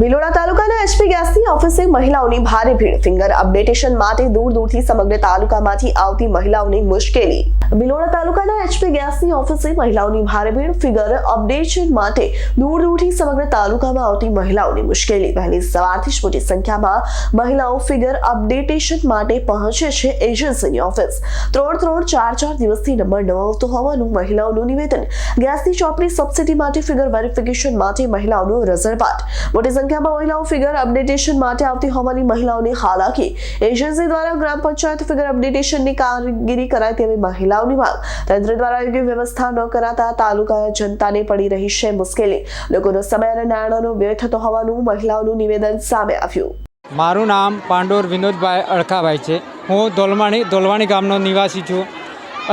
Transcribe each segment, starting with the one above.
ભિલોડા તાલુકાના એચપી ગેસની ઓફિસે મહિલાઓની ભારે ભીડ. ફિંગર અપડેટેશન માટે દૂર દૂરથી સમગ્ર તાલુકામાંથી આવતી મહિલાઓની મુશ્કેલી. ભિલોડા તાલુકાના એચપી ગેસની ઓફિસે મહિલાઓની ભારે ભીડ, ફિગર અપડેશન માટે દૂર દૂરથી સમગ્ર તાલુકામાં આવતી મહિલાઓની મુશ્કેલી. વહેલી સવારથી જ મોટી સંખ્યામાં મહિલાઓ ફિગર અપડેટેશન માટે પહોંચે છે એજન્સીની ઓફિસ. ત્રણ ત્રણ ચાર ચાર દિવસથી નંબર ન આવતો હોવાનું મહિલાઓનું નિવેદન. ગેસની ચોપડી સબસિડી માટે ફિગર વેરિફિકેશન માટે મહિલાઓનો રઝળપાટ મોટી સંખ્યામાં મહિલાઓ ફિગર અપડેટેશન માટે આવતી હોવાની મહિલાઓની હાલાકી. એજન્સી દ્વારા ગ્રામ પંચાયત ફિગર અપડેટેશનની કામગીરી કરાય તેવી મહિલાઓની માંગ. તંત્ર દ્વારા યોગ્ય વ્યવસ્થા ન કરાતા તાલુકા જનતાને પડી રહી છે મુશ્કેલી. લોકોનો સમય અને નાણાંનો વ્યય થતો હોવાનું મહિલાઓનું નિવેદન સામે આવ્યું. મારું નામ પાંડોર વિનોદભાઈ અળખાભાઈ છે. હું ધોલવાણી ધોલવાણી ગામનો નિવાસી છું.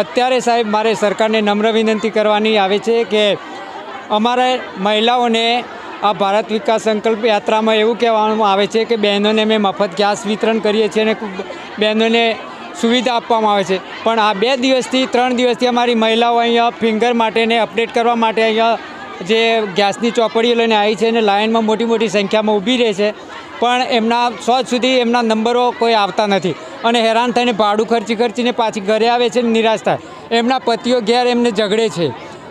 અત્યારે સાહેબ, મારે સરકારને નમ્ર વિનંતી કરવાની આવે છે કે અમારે મહિલાઓને આ ભારત વિકાસ સંકલ્પ યાત્રામાં એવું કહેવામાં આવે છે કે બહેનોને અમે મફત ગેસ વિતરણ કરીએ છીએ અને બહેનોને સુવિધા આપવામાં આવે છે. પણ આ બે દિવસથી, ત્રણ દિવસથી અમારી મહિલાઓ અહીંયા ફિંગર માટેને અપડેટ કરવા માટે અહીંયા જે ગેસની ચોપડીઓ લઈને આવી છે અને લાઇનમાં મોટી મોટી સંખ્યામાં ઊભી રહે છે. પણ એમના સોજ સુધી એમના નંબરો કોઈ આવતા નથી. અને હેરાન થઈને ભાડું ખર્ચી ખર્ચીને પાછી ઘરે આવે છે નિરાશ થાય. એમના પતિઓ ઘેર એમને ઝઘડે છે.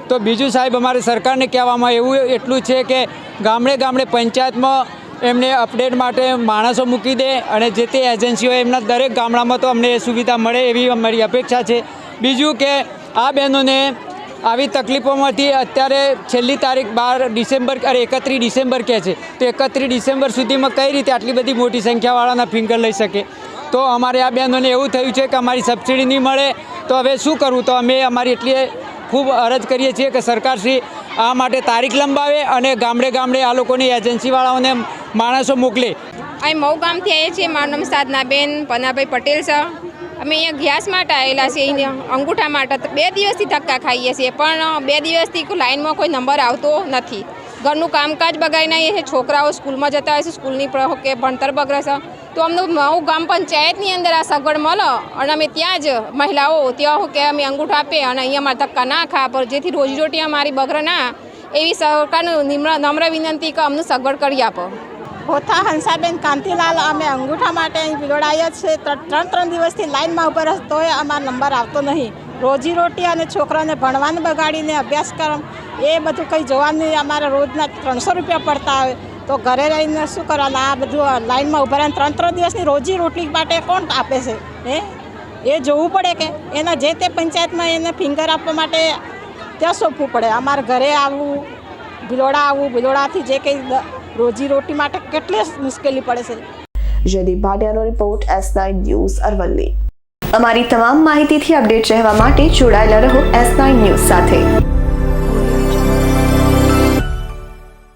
તો બીજું સાહેબ, અમારે સરકારને કહેવામાં એવું એટલું છે કે ગામડે ગામડે પંચાયતમાં એમને અપડેટ માટે માણસો મૂકી દે અને જે તે એજન્સીઓ એમના દરેક ગામડામાં તો અમને એ સુવિધા મળે એવી અમારી અપેક્ષા છે. બીજું કે આ બહેનોને આવી તકલીફોમાંથી અત્યારે છેલ્લી તારીખ બાર ડિસેમ્બર, અરે એકત્રીસ ડિસેમ્બર કહે છે, તો એકત્રીસ ડિસેમ્બર સુધીમાં કઈ રીતે આટલી બધી મોટી સંખ્યાવાળાના ફિંગર લઈ શકે? તો અમારે આ બહેનોને એવું થયું છે કે અમારી સબસિડી નહીં મળે, તો હવે શું કરવું? તો અમે અમારી એટલી ખૂબ અરજ કરીએ છીએ કે સરકારશ્રી આ માટે તારીખ લંબાવે અને ગામડે ગામડે આ લોકોની એજન્સીવાળાઓને માણસો મોકલે. અહીં મઉ ગામથી આવીએ છીએ. મારું નામ સાધનાબેન, પનાભાઈ પટેલ છે. અમે અહીંયા ગેસ માટે આવેલા છીએ. અંગૂઠા માટે બે દિવસથી ધક્કા ખાઈએ છીએ. પણ બે દિવસથી લાઇનમાં કોઈ નંબર આવતો નથી. ઘરનું કામકાજ બગાડી નહીં છીએ. છોકરાઓ સ્કૂલમાં જતા હોય છે. સ્કૂલની કે ભણતર બગડે છે. તો અમને હું ગામ પંચાયતની અંદર આ સગવડ મળે અને અમે ત્યાં જ મહિલાઓ ત્યાં હું કે અમે અંગૂઠા આપીએ અને અહીંયા અમારે ધક્કા ના ખા, પર જેથી રોજીરોટી અમારી બગડે ના, એવી સરકારનું નિમ્ર વિનંતી કે અમને સગવડ કરી આપો. હોથા હંસાબેન કાંતિલાલ, અમે અંગૂઠા માટે અહીં બિલોડાયા છે. ત્રણ ત્રણ દિવસથી લાઇનમાં ઊભા તોય અમારો નંબર આવતો નહીં. રોજીરોટી અને છોકરાને ભણવાનું બગાડીને અભ્યાસક્રમ એ બધું કંઈ જોવાનું અમારા રોજના ત્રણસો રૂપિયા પડતા હોય. તો ઘરે રહીને શું કરવાનું આ બધું લાઈનમાં ઊભા રહીને ત્રણ ત્રણ દિવસની રોજી રોટલી માટે કોણ આપે છે? હે? એ જોવું પડે કે એના જે તે પંચાયતમાં એને ફિંગર આપવા માટે ત્યાં સોંપવું પડે. અમારે ઘરે આવવું, ભિલોડા આવવું, ભિલોડાથી જે કંઈ રોજી રોટી માટે કેટલી મુશ્કેલી પડે છે. Jaydeep ભાટિયાનો report S nine news Aravalli. અમારી તમામ માહિતીથી અપડેટ રહેવા માટે જોડાયેલા રહો એસ નાઇન ન્યૂઝ સાથે.